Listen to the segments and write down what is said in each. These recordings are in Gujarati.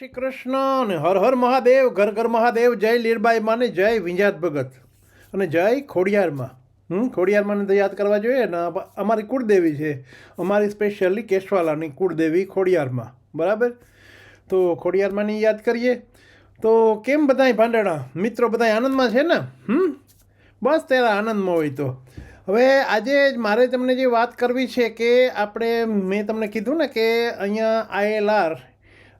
શ્રી કૃષ્ણ અને હર હર મહાદેવ, ઘર ઘર મહાદેવ, જય લીરબાઈ માને, જય વિંજાત ભગત. અને જય ખોડિયારમાં. હમ ખોડિયારમાંને તો યાદ કરવા જોઈએ ને અમારી કુળદેવી છે. અમારી સ્પેશિયલી કેશવાલાની કુળદેવી ખોડિયારમાં. બરાબર? તો ખોડિયારમાંની યાદ કરીએ. તો કેમ બધાય ભાંડણા? મિત્રો બધાય આનંદમાં છે ને? હમ? બસ ત્યારે આનંદમાં હોય તો. હવે આજે જ મારે તમને જે વાત કરવી છે કે આપણે, મેં તમને કીધું ને કે અહીંયા આઈએલઆર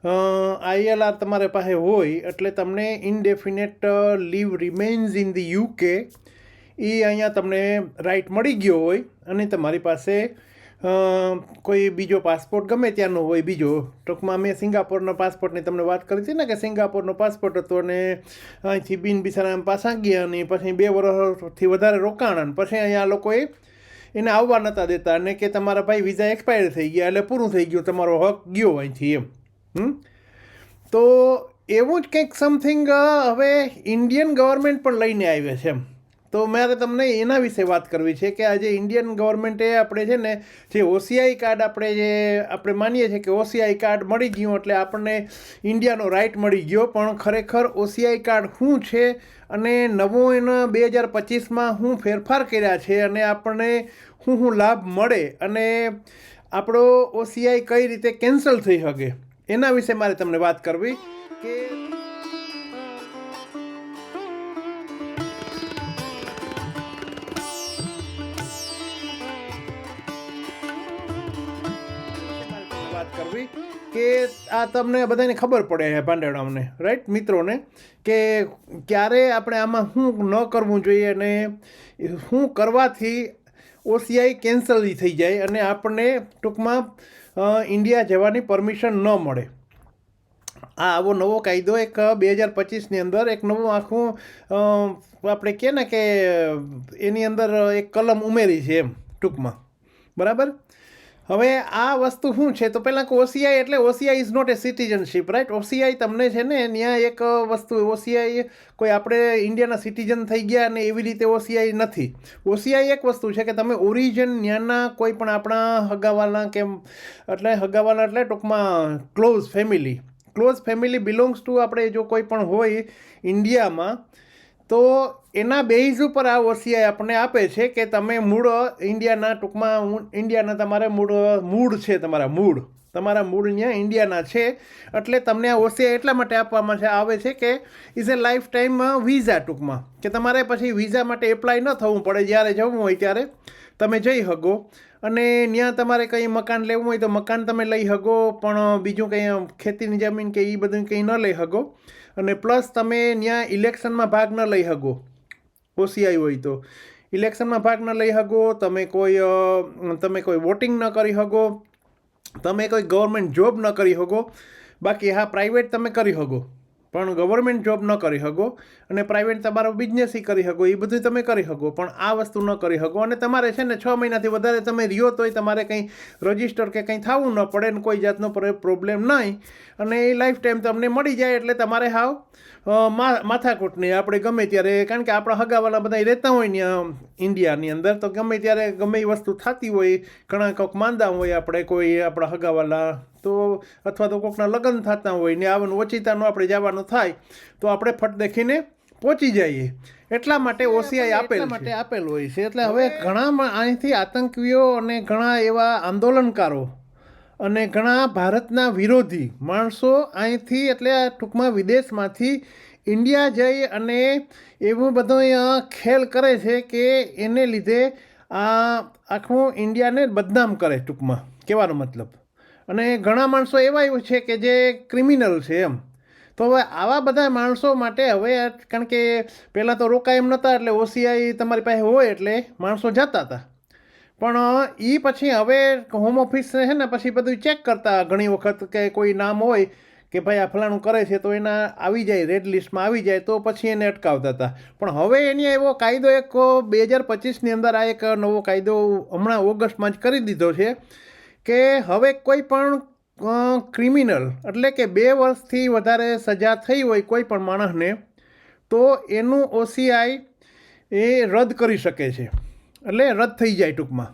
આઈએલઆર તમારે પાસે હોય એટલે તમને indefinite leave remains in the UK એ અહીંયા તમને રાઈટ મળી ગયો હોય અને તમારી પાસે કોઈ બીજો પાસપોર્ટ ગમે ત્યાંનો હોય, બીજો. ટૂંકમાં મેં સિંગાપોરના પાસપોર્ટની તમને વાત કરી હતી ને કે સિંગાપોરનો પાસપોર્ટ હતો અને અહીંથી બિન બિસારામ પાછા ગયા અને પછી બે વર્ષથી વધારે રોકાણ અને પછી અહીંયા લોકોએ એને આવવા નહોતા દેતા અને કે તમારા ભાઈ વિઝા એક્સપાયર થઈ ગયા એટલે પૂરું થઈ ગયું, તમારો હક ગયો અહીંથી એમ. તો એવું જ કંઈક સમથિંગ હવે ઇન્ડિયન ગવર્મેન્ટ પણ લઈને આવે છે એમ. તો મારે તમને એના વિશે વાત કરવી છે કે આજે ઇન્ડિયન ગવર્મેન્ટે આપણે છે ને, જે ઓસીઆઈ કાર્ડ આપણે જે, આપણે માનીએ છીએ કે ઓસીઆઈ કાર્ડ મળી ગયું એટલે આપણને ઇન્ડિયાનો રાઇટ મળી ગયો. પણ ખરેખર ઓસીઆઈ કાર્ડ શું છે અને નવો એના બે હજાર પચીસમાં શું ફેરફાર કર્યા છે અને આપણને શું શું લાભ મળે અને આપણો ઓસીઆઈ કઈ રીતે કેન્સલ થઈ શકે? એના વિશે મારે તમને વાત કરવી કે વાત કરવી કે આ તમને બધાને ખબર પડે છે ભાંડેડાઓને રાઈટ મિત્રોને, કે ક્યારે આપણે આમાં શું ન કરવું જોઈએ અને શું કરવાથી ઓસીઆઈ કેન્સલ થઈ જાય અને આપણને ટૂંકમાં ઇન્ડિયા જવાની પરમિશન ન મળે. આ આવો નવો કાયદો એક બે હજાર પચીસની અંદર એક નવું આખું આપણે કહે ને કે એની અંદર એક કલમ ઉમેરી છે એમ ટૂંકમાં. બરાબર? હવે આ વસ્તુ શું છે? તો પહેલાં ઓસીઆઈ એટલે OCI is not a citizenship right OCI તમને છે ને ત્યાં એક વસ્તુ ઓસીઆઈ કોઈ આપણે ઇન્ડિયાના સિટીઝન થઈ ગયા અને એવી રીતે ઓસીઆઈ નથી. ઓસીઆઈ એક વસ્તુ છે કે તમે ઓરિજિન ત્યાંના કોઈ પણ આપણા હગાવાલા કે એટલે હગાવાલા એટલે ટૂંકમાં close family close family belongs to આપણે જો કોઈ પણ હોય ઇન્ડિયામાં તો એના બેઝ ઉપર આ ઓસીઆઈ આપણને આપે છે કે તમે મૂળ ઇન્ડિયાના ટૂંકમાં ઇન્ડિયાના તમારે મૂળ મૂળ છે તમારા મૂળ. તમારા મૂળ ત્યાં ઇન્ડિયાના છે. એટલે તમને આ ઓસીઆઈ એટલા માટે આપવામાં છે, આવે છે કે is a life time visa ટૂંકમાં. કે તમારે પછી વિઝા માટે એપ્લાય ન થવું પડે જ્યારે જવું હોય ત્યારે. તમે જઈ શકો. અને ત્યાં તમારે કંઈ મકાન લેવું હોય તો મકાન તમે લઈ શકો, પણ બીજું કંઈ ખેતીની જમીન કે એ બધું કંઈ ન લઈ શકો. અને પ્લસ તમે ત્યાં ઇલેક્શનમાં ભાગ ન લઈ શકો ઓસીઆઈ હોય તો. ઇલેક્શનમાં ભાગ ન લઈ શકો તમે કોઈ તમે કોઈ વોટિંગ ન કરી શકો તમે કોઈ ગવર્મેન્ટ જોબ ન કરી શકો બાકી હા પ્રાઇવેટ તમે કરી શકો પણ ગવર્મેન્ટ જોબ ન કરી શકો અને પ્રાઇવેટ તમારો બિઝનેસ કરી શકો, એ બધું તમે કરી શકો, પણ આ વસ્તુ ન કરી શકો. અને તમારે છે ને છ મહિનાથી વધારે તમે રહ્યો તોય તમારે કંઈ રજિસ્ટર કે કંઈ થવું ન પડે ને કોઈ જાતનો પ્રોબ્લેમ નહીં. અને એ લાઈફ ટાઈમ તમને મળી જાય એટલે તમારે હાવ માથાકૂટની આપણે ગમે ત્યારે, કારણ કે આપણા હગાવાલા બધા રહેતા હોય ને ઇન્ડિયાની અંદર, તો ગમે ત્યારે ગમે એ વસ્તુ થતી હોય, ઘણા કોઈક માંદા હોય આપણે કોઈ આપણા હગાવાલા તો અથવા તો કોઈકના લગ્ન થતા હોય ને આવવાનું ઓચિતાનું આપણે જવાનું થાય તો આપણે ફટ દેખીને પહોંચી જઈએ. એટલા માટે ઓસીઆઈ આપેલ માટે આપેલ હોય છે. એટલે હવે ઘણા અહીંથી આતંકીઓ અને ઘણા એવા આંદોલનકારો અને ઘણા ભારતના વિરોધી માણસો અહીંથી એટલે આ ટૂંકમાં વિદેશમાંથી ઇન્ડિયા જઈ અને એવું બધું ખેલ કરે છે કે એને લીધે આ આખું ઇન્ડિયાને બદનામ કરે ટૂંકમાં. કહેવાનો મતલબ. અને ઘણા માણસો એવા એવું છે કે જે ક્રિમિનલ છે એમ. તો હવે આવા બધા માણસો માટે હવે કારણ કે પહેલાં તો રોકાય એમ નહોતા એટલે ઓસીઆઈ તમારી પાસે હોય એટલે માણસો જતા હતા. પણ એ પછી હવે હોમ ઓફિસ છે ને પછી બધું ચેક કરતા ઘણી વખત કે કોઈ નામ હોય કે ભાઈ આ ફલાણું કરે છે તો એના આવી જાય રેડ લિસ્ટમાં આવી જાય તો પછી એને અટકાવતા હતા. પણ હવે એની એવો કાયદો એક બે હજાર પચીસની અંદર આ એક નવો કાયદો હમણાં ઓગસ્ટમાં જ કરી દીધો છે. કે હવે કોઈ પણ ક્રિમિનલ એટલે કે બે વર્ષથી વધારે સજા થઈ હોય કોઈ પણ માણસને, તો એનું ઓસીઆઈ એ રદ કરી શકે છે. એટલે રદ થઈ જાય ટૂંકમાં.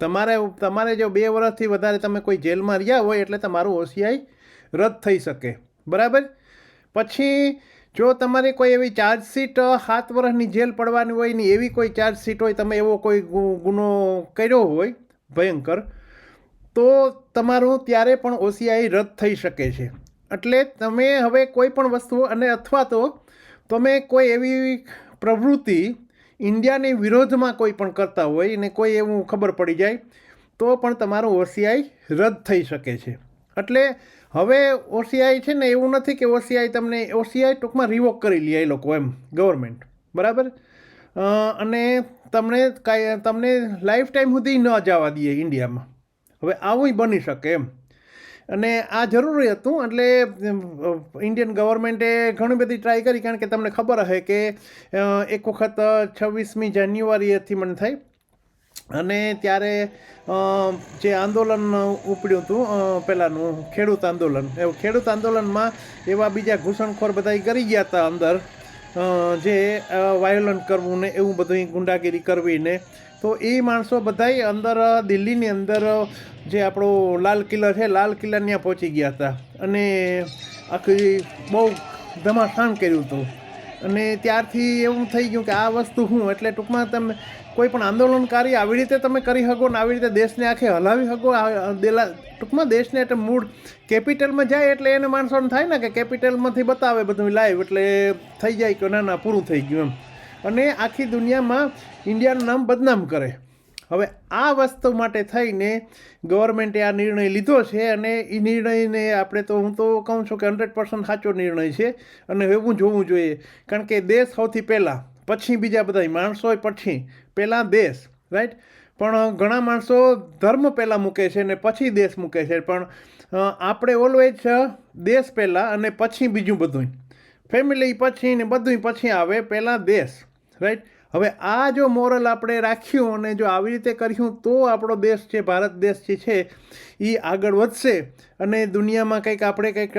તમારે તમારે જો બે વર્ષથી વધારે તમે કોઈ જેલમાં રહ્યા હોય એટલે તમારું ઓસીઆઈ રદ થઈ શકે. બરાબર? પછી જો તમારે કોઈ એવી ચાર્જશીટ સાત વર્ષની જેલ પડવાની હોય ને એવી કોઈ ચાર્જશીટ હોય, તમે એવો કોઈ ગુનો કર્યો હોય, ભયંકર તો તમારું ત્યારે પણ ઓસીઆઈ રદ થઈ શકે છે. એટલે તમે હવે કોઈ પણ વસ્તુ અને અથવા તો તમે કોઈ એવી પ્રવૃત્તિ ઇન્ડિયાની વિરોધમાં કોઈ પણ કરતા હોય ને કોઈ એવું ખબર પડી જાય, તો પણ તમારું ઓસીઆઈ રદ થઈ શકે છે. એટલે હવે ઓસીઆઈ છે ને એવું નથી કે ઓસીઆઈ તમને, ઓસીઆઈ ટૂંકમાં રિવોક કરી લે એ લોકો એમ ગવર્મેન્ટ બરાબર? અને તમને કાંઈ, તમને લાઈફ ટાઈમ સુધી ન જવા દઈએ ઇન્ડિયામાં. હવે આવું બની શકે એમ. અને આ જરૂરી હતું, એટલે ઇન્ડિયન ગવર્મેન્ટે ઘણી બધી ટ્રાય કરી, કારણ કે તમને ખબર હશે કે એક વખત છવ્વીસમી જાન્યુઆરીથી મને થઈ. અને ત્યારે જે આંદોલન ઉપડ્યું હતું પહેલાંનું ખેડૂત આંદોલન એવું ખેડૂત આંદોલનમાં એવા બીજા ઘૂસણખોર બધા કરી ગયા હતા અંદર જે વાયોલન્ટ કરવું ને એવું બધું ગુંડાગીરી કરવી ને, તો એ માણસો બધાય અંદર દિલ્હીની અંદર જે આપણો લાલ કિલ્લો છે, લાલ કિલ્લા ત્યાં પહોંચી ગયા હતા. અને આખી બહુ ધમાસાણ કર્યું હતું. અને ત્યારથી એવું થઈ ગયું કે આ વસ્તુ હું એટલે ટૂંકમાં તમે કોઈ પણ આંદોલનકારી આવી રીતે તમે કરી શકો ને આવી રીતે દેશને આખે હલાવી શકો. દેલા, ટૂંકમાં દેશને એટલે મૂળ કેપિટલમાં જાય એટલે એને માણસોને થાય ને કે કેપિટલમાંથી બતાવે બધું લાઈવ એટલે થઈ જાય કે ના ના, પૂરું થઈ ગયું એમ. અને આખી દુનિયામાં ઇન્ડિયાનું નામ બદનામ કરે. હવે આ વસ્તુ માટે થઈને ગવર્મેન્ટે આ નિર્ણય લીધો છે અને એ નિર્ણયને આપણે તો હું તો કહું છું કે હંડ્રેડ પર્સન્ટ સાચો નિર્ણય છે અને એવું જોવું જોઈએ. કારણ કે દેશ સૌથી પહેલાં, પછી બીજા બધા માણસો પછી પહેલાં દેશ રાઈટ પણ ઘણા માણસો ધર્મ પહેલાં મૂકે છે ને પછી દેશ મૂકે છે. પણ આપણે ઓલવેજ દેશ પહેલાં અને પછી બીજું બધું ફેમિલી પછી ને બધું પછી આવે પહેલાં દેશ રાઈટ હવે આ જો મોરલ આપણે રાખ્યું અને જો આવી રીતે કર્યું તો આપણો દેશ છે ભારત દેશ જે છે એ આગળ વધશે અને દુનિયામાં કંઈક આપણે કંઈક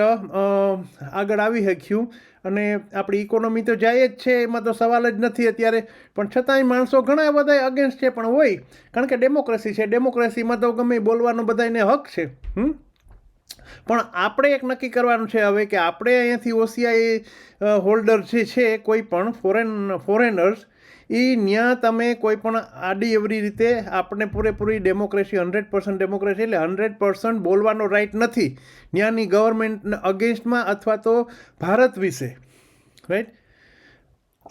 આગળ આવી શક્યું. અને આપણી ઇકોનોમી તો જાય જ છે, એમાં તો સવાલ જ નથી અત્યારે. પણ છતાંય માણસો ઘણા બધા અગેન્સ્ટ છે પણ હોય. કારણ કે ડેમોક્રેસી છે ડેમોક્રેસીમાં તો ગમે બોલવાનો બધાને હક છે. હમ? પણ આપણે એક નક્કી કરવાનું છે હવે કે આપણે અહીંયાથી ઓસીઆઈ હોલ્ડર જે છે, કોઈ પણ ફોરેન ફોરેનર્સ એ ત્યાં તમે કોઈ પણ આડી એવરી રીતે આપણે પૂરેપૂરી ડેમોક્રેસી હંડ્રેડ પર્સન્ટ ડેમોક્રેસી એટલે હંડ્રેડ પર્સન્ટ બોલવાનો રાઈટ નથી. ત્યાંની ગવર્મેન્ટ અગેન્સ્ટમાં અથવા તો ભારત વિશે રાઈટ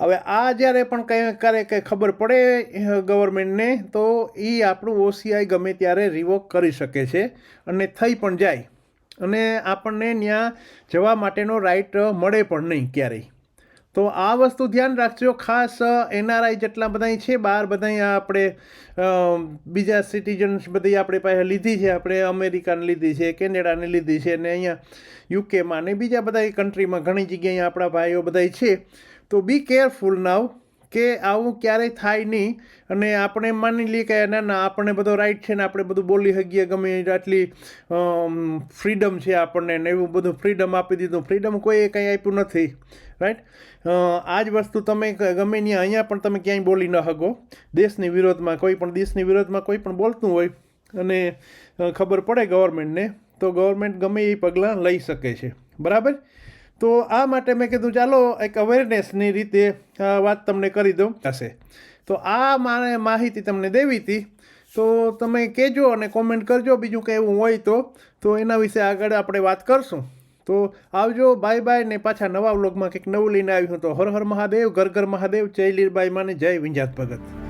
હવે આ જ્યારે પણ કંઈ કરે કંઈ ખબર પડે ગવર્મેન્ટને તો એ આપણું ઓસીઆઈ ગમે ત્યારે રિવોક કરી શકે છે અને થઈ પણ જાય. અને આપણને ત્યાં જવા માટેનો રાઈટ મળે પણ નહીં ક્યારેય. તો આ વસ્તુ ધ્યાન રાખજો. ખાસ એનઆરઆઈ જેટલા બધા છે બહાર બધા આપણે બીજા સિટીઝન્સ બધી આપણે પાસે લીધી છે. આપણે અમેરિકાને લીધી છે કેનેડાને લીધી છે ને અહીંયા યુકેમાં ને બીજા બધા કન્ટ્રીમાં ઘણી જગ્યાએ આપણા ભાઈઓ બધા છે. તો બી કેરફુલ નાવ કે આવું ક્યારેય થાય નહીં. અને આપણે માની લઈએ કે ના ના, આપણને બધો રાઈટ છે ને આપણે બધું બોલી શકીએ, ગમે આટલી ફ્રીડમ છે આપણને ને એવું બધું ફ્રીડમ આપી દીધું. ફ્રીડમ કોઈએ કંઈ આપ્યું નથી રાઈટ આ જ વસ્તુ તમે ગમે ત્યાં અહીંયા પણ તમે ક્યાંય બોલી ન શકો. દેશની વિરોધમાં કોઈ પણ, દેશની વિરોધમાં કોઈ પણ બોલતું હોય, અને ખબર પડે ગવર્મેન્ટને તો ગવર્મેન્ટ ગમે એ પગલાં લઈ શકે છે. બરાબર? તો આ માટે મેં કીધું ચાલો એક અવેરનેસની રીતે વાત તમને કરી દઉં. હશે. તો આ મારે માહિતી તમને દેવી હતી. તો તમે કહેજો અને કોમેન્ટ કરજો બીજું કંઈ એવું હોય તો. તો એના વિશે આગળ આપણે વાત કરશું. તો આવજો બાય બાય ને પાછા નવા વ્લોગમાં કંઈક નવું લઈને આવ્યું તો. હર હર મહાદેવ ઘર ઘર મહાદેવ જય લીરબાઈ માને જય વિંજાત ભગત.